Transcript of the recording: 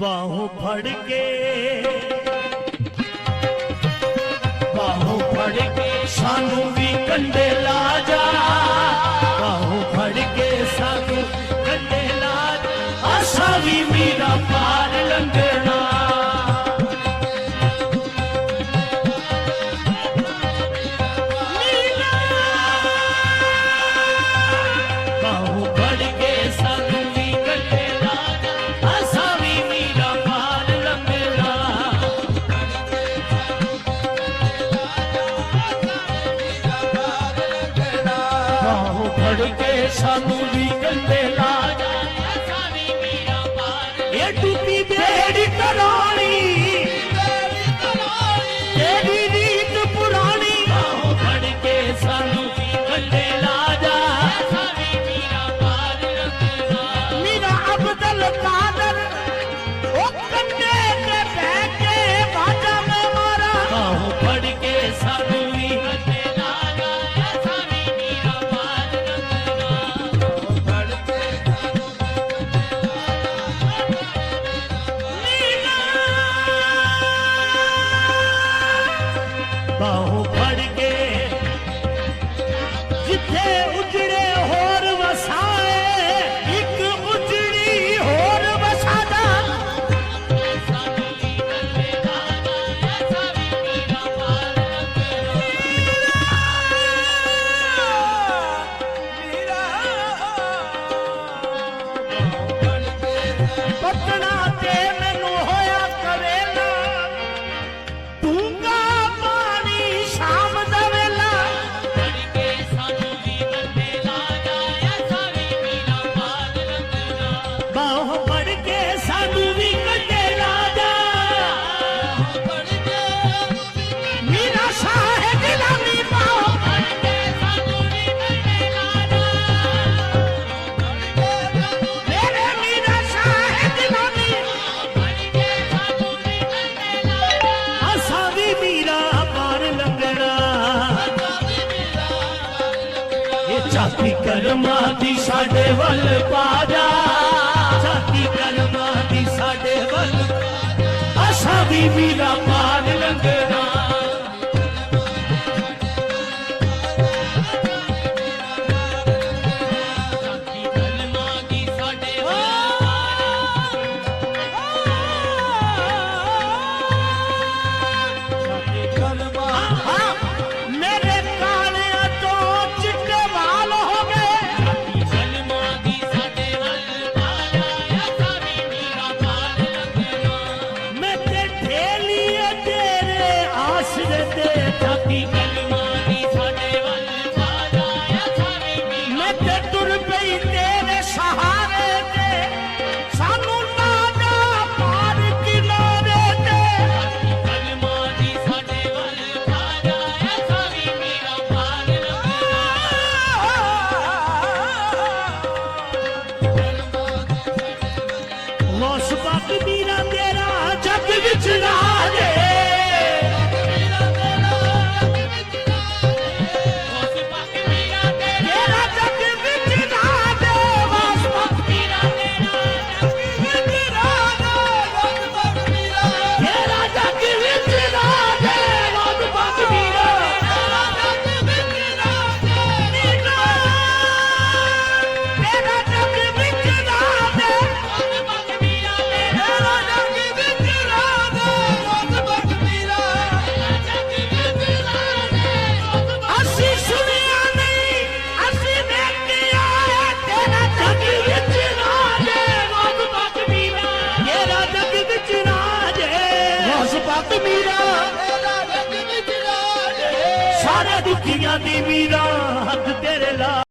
ਬਾਹੋਂ ਫੜ ਕੇ ਬਾਹੋਂ ਫੜ ਕੇ ਸਾਨੂੰ ਵੀ ਕੰਡੇ ਲਾ ਮੁੜ ਕੇ ਸਾਨੂੰ ਵੀ ਕੰਦੇ ਲਾ ਜਿੱਥੇ ਉਜੜੇ ਛਾਤੀ ਕਰਮਾਂ ਦੀ ਸਾਡੇ ਵੱਲ ਪਾ ਜਾ। ਛਾਤੀ ਕਰਮਾਂ ਦੀ ਸਾਡੇ ਵੱਲ ਆਸਾਂ ਦੀ ਵੀਰਾ ਪਾਰ ਲੰਘੇ। linda. ਜੱਟ ਮੀਰਾ ਸਾਰੇ ਦੁਖੀਆਂ ਦੀ ਮੀਰਾ ਹੱਥ ਤੇਰੇ ਲਾ